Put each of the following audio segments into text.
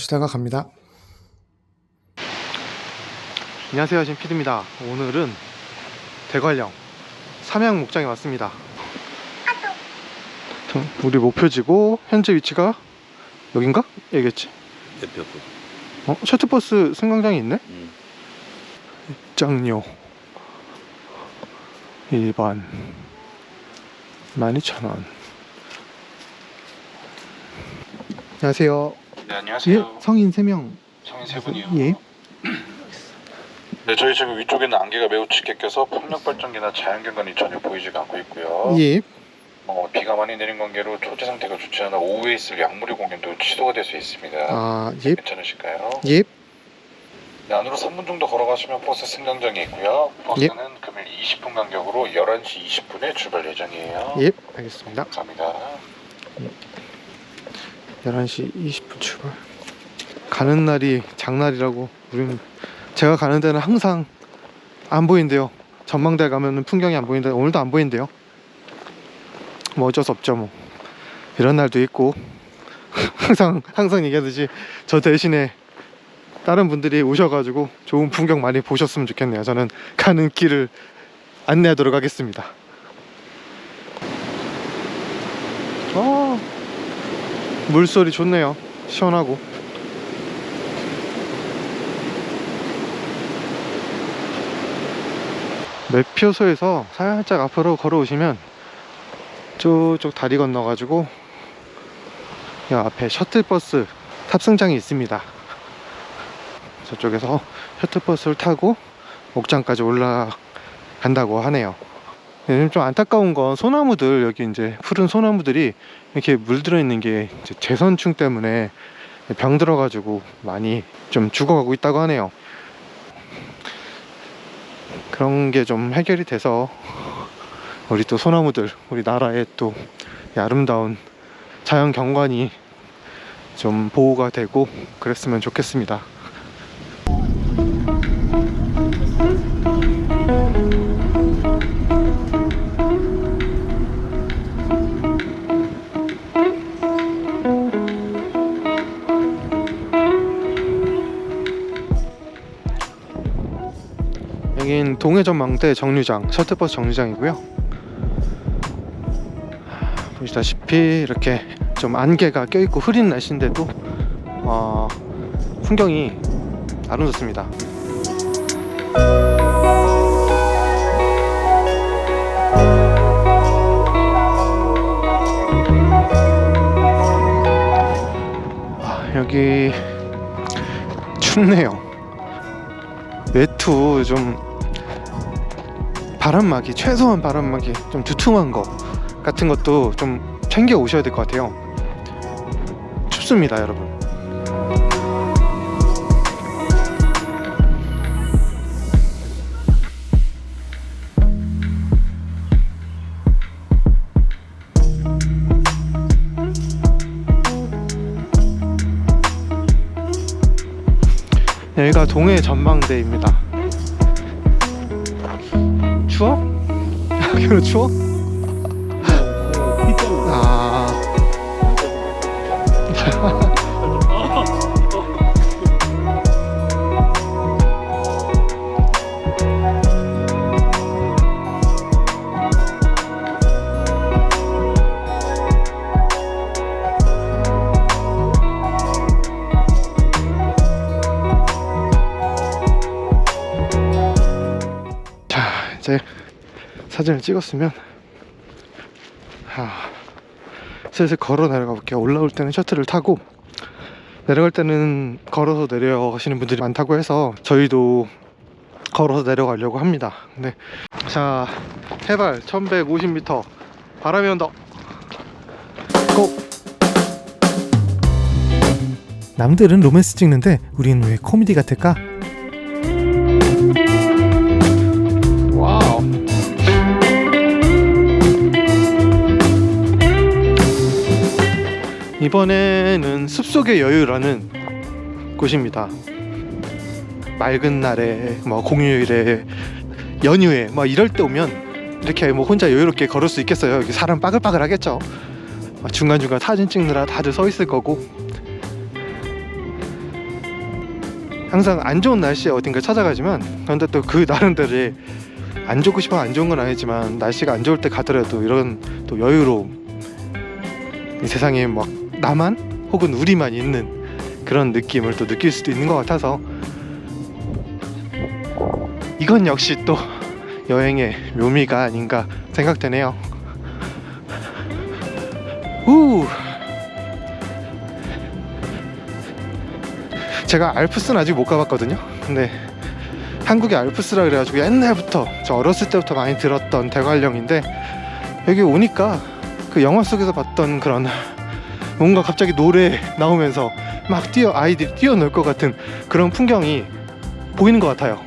쉬다가 갑니다. 안녕하세요, 진 PD입니다. 오늘은 대관령 삼양 목장에 왔습니다. 저, 우리 목표지고 현재 위치가 여긴가? 여기겠지. 대표 어? 셔틀버스 승강장이 있네? 음. 입장료 1번 12,000원 안녕하세요 네 예, 안녕하세요. 성인 3명 성인 세 분이요. 예. 네 저희 지금 위쪽에는 안개가 매우 짙게 껴서 풍력 발전기나 자연경관이 전혀 보이지가 않고 있고요. 예. 어, 비가 많이 내린 관계로 초제 상태가 좋지 않아 오후에 있을 약물이 공연도 취소가 될 수 있습니다. 아, 예. 괜찮으실까요? 예. 네, 안으로 3분 정도 걸어가시면 버스 승강장이 있고요. 버스는 금일 20분 간격으로 11시 20분에 출발 예정이에요. 예. 알겠습니다. 감사합니다. 11시 20분 출발. 가는 날이 장날이라고 우리는 제가 가는 데는 항상 안 보인대요. 전망대 가면은 풍경이 안 보이는데 오늘도 안 보인대요. 뭐 어쩔 수 없죠 뭐. 이런 날도 있고. 항상 항상 얘기하듯이 저 대신에 다른 분들이 오셔가지고 좋은 풍경 많이 보셨으면 좋겠네요. 저는 가는 길을 안내하도록 하겠습니다. 아 물소리 좋네요. 시원하고. 매표소에서 살짝 앞으로 걸어오시면 저쪽 다리 건너가지고 이 앞에 셔틀버스 탑승장이 있습니다. 저쪽에서 셔틀버스를 타고 옥장까지 올라간다고 하네요. 요즘 좀 안타까운 건 소나무들 여기 이제 푸른 소나무들이 이렇게 물들어 있는 게 재선충 때문에 병 들어가지고 많이 좀 죽어가고 있다고 하네요. 그런 게 좀 해결이 돼서 우리 또 소나무들 우리 나라의 또이 아름다운 자연 경관이 좀 보호가 되고 그랬으면 좋겠습니다. 동해전망대 정류장 셔틀버스 정류장이고요. 하, 보시다시피 이렇게 좀 안개가 껴있고 흐린 날씨인데도 어, 풍경이 아름답습니다. 아, 여기 춥네요. 외투 좀 바람막이 최소한 바람막이 좀 두툼한 거 같은 것도 좀 챙겨 오셔야 될 것 같아요. 춥습니다 여러분. 여기가 동해 전망대입니다 추워? 여기는 추워? 아. 사진을 찍었으면 하, 슬슬 걸어 내려가 볼게요. 올라올 때는 셔틀을 타고 내려갈 때는 걸어서 내려가시는 분들이 많다고 해서 저희도 걸어서 내려가려고 합니다. 근데 자, 해발 1150m 바람이 온다. 고! 남들은 로맨스 찍는데 우린 왜 코미디 같을까? 이번에는 숲속의 여유라는 곳입니다. 맑은 날에 뭐 공휴일에 연휴에 뭐 이럴 때 오면 이렇게 뭐 혼자 여유롭게 걸을 수 있겠어요. 여기 사람 빠글빠글 하겠죠. 중간 중간 사진 찍느라 다들 서 있을 거고 항상 안 좋은 날씨에 어딘가 찾아가지만 그런데 또 그 나름대로의 안 좋고 싶어 안 좋은 건 아니지만 날씨가 안 좋을 때 가더라도 이런 또 여유로움 이 세상에 막 나만 혹은 우리만 있는 그런 느낌을 또 느낄 수도 있는 것 같아서 이건 역시 또 여행의 묘미가 아닌가 생각되네요. 우 제가 알프스는 아직 못 가봤거든요. 근데 한국의 알프스라 그래가지고 옛날부터 저 어렸을 때부터 많이 들었던 대관령인데 여기 오니까 그 영화 속에서 봤던 그런 뭔가 갑자기 노래 나오면서 막 뛰어 아이들이 뛰어놀 것 같은 그런 풍경이 보이는 것 같아요.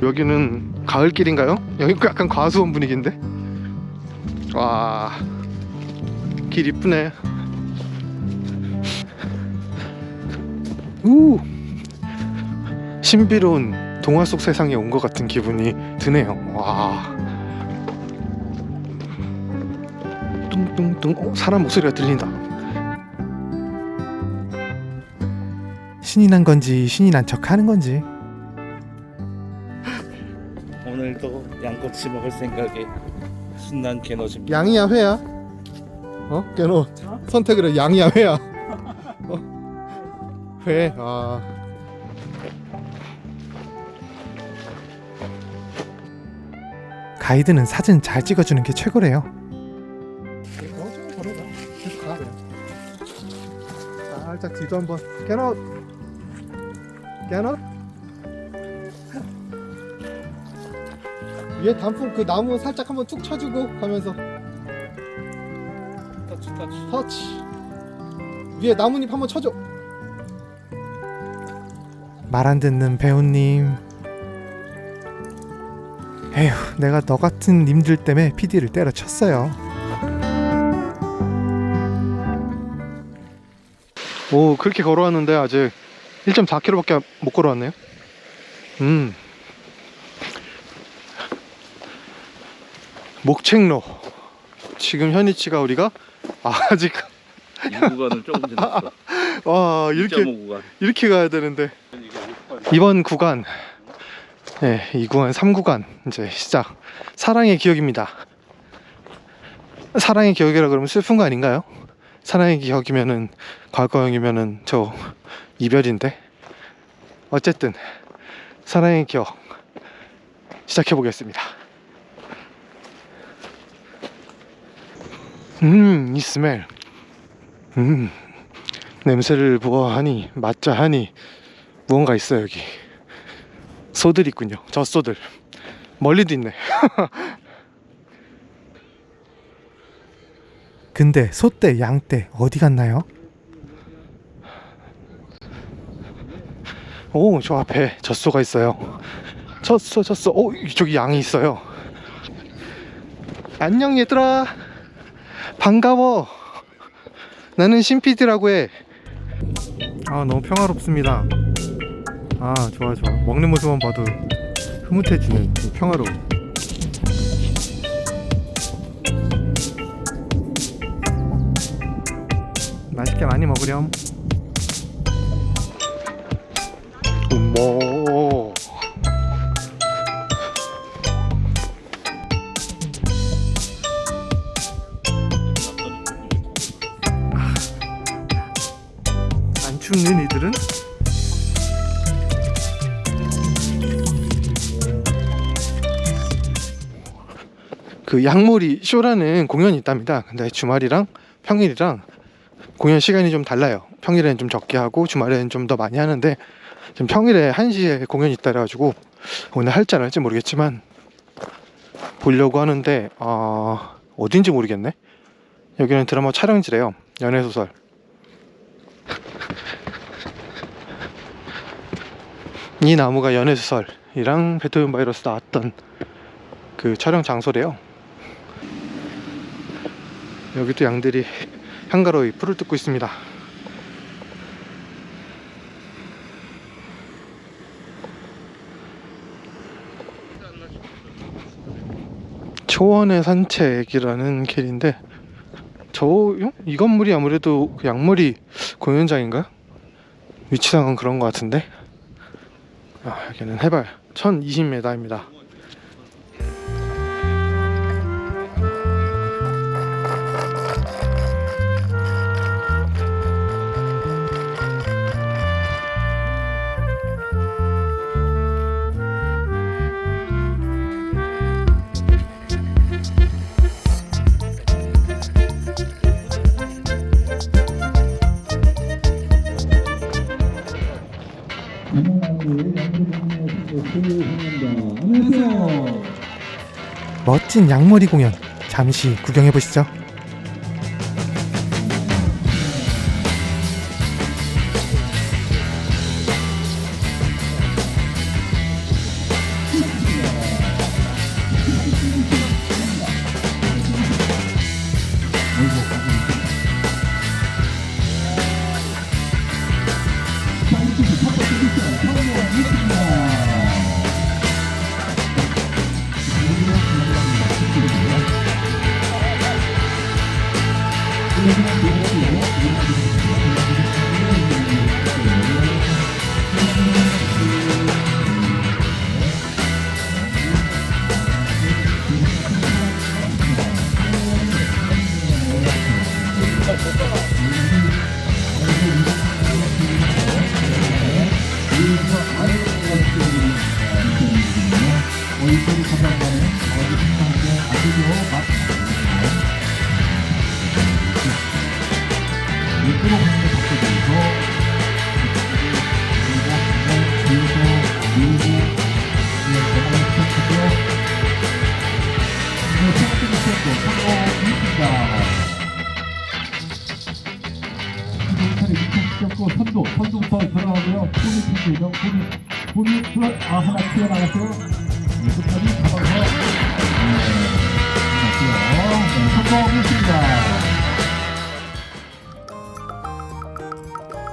여기는 가을길인가요? 여기 약간 과수원 분위기인데? 와, 길 이쁘네. 우, 신비로운 동화 속 세상에 온 것 같은 기분이 드네요. 와, 뚱뚱뚱, 어, 사람 목소리가 들린다. 신이 난 건지 신이 난 척 하는 건지. 오늘도 양꼬치 먹을 생각에 신난 개너집니다. 양이야 회야? 어? 걔너 선택을 해 양이야 회야? 어? 회. 아. 가이드는 사진 잘 찍어주는 게 최고래요. 살짝 뒤도 한번. 캐럿. 캐럿. 위에 단풍 그 나무 살짝 한번 툭 쳐주고 가면서 터치 터치. 터치 위에 나뭇잎 한번 쳐줘 말 안 듣는 배우님 에휴 내가 너 같은 님들 때문에 PD를 때려쳤어요. 오 그렇게 걸어왔는데 아직 1.4km밖에 못 걸어왔네요? 음. 목책로. 지금 현위치가 우리가 아직 이 구간을 조금 지났어. 와 이렇게 1.5 구간. 이렇게 가야 되는데. 이번 구간 네, 이 구간 3구간 이제 시작. 사랑의 기억입니다. 사랑의 기억이라 그러면 슬픈 거 아닌가요? 사랑의 기억이면은 과거형이면은 저 이별인데? 어쨌든 사랑의 기억 시작해 보겠습니다. 음이 스멜. 음 냄새를 보아하니 맞자 하니 무언가 있어 여기 소들 있군요. 저 소들. 멀리도 있네. 근데 소떼 양떼 어디 갔나요? 오 저 앞에 젖소가 있어요. 젖소 젖소. 오 이쪽에 양이 있어요. 안녕 얘들아. 반가워. 나는 신피디라고 해. 아 너무 평화롭습니다. 아 좋아 좋아 먹는 모습만 봐도 흐뭇해지는 이 평화로움. 맛있게 많이 먹으렴. 어머. 안 춥는 이들은 그 양모리 쇼라는 공연이 있답니다. 근데 주말이랑 평일이랑 공연 시간이 좀 달라요. 평일에는 좀 적게 하고 주말에는 좀 더 많이 하는데 지금 평일에 1시에 공연이 있다 그래가지고 오늘 할지 안 할지 모르겠지만 보려고 하는데 어, 어딘지 모르겠네. 여기는 드라마 촬영지래요. 연애소설. 이 나무가 연애소설이랑 베토벤 바이러스 나왔던 그 촬영 장소래요. 여기도 양들이 한가로이 풀을 뜯고 있습니다. 초원의 산책이라는 길인데 저 이 건물이 아무래도 그 양머리 공연장인가요? 위치상은 그런 것 같은데 아, 여기는 해발 1020m입니다. 멋진 양머리 공연 잠시 구경해 보시죠. 선도, 선도부터 들어가고요. 손이 튕기죠. 손이, 손이 들어, 아, 하나 튀어나갔어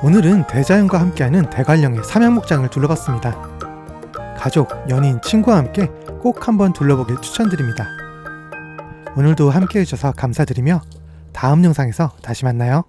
오늘은 대자연과 함께하는 대관령의 삼양목장을 둘러봤습니다. 가족, 연인, 친구와 함께 꼭 한번 둘러보길 추천드립니다. 오늘도 함께 해주셔서 감사드리며 다음 영상에서 다시 만나요.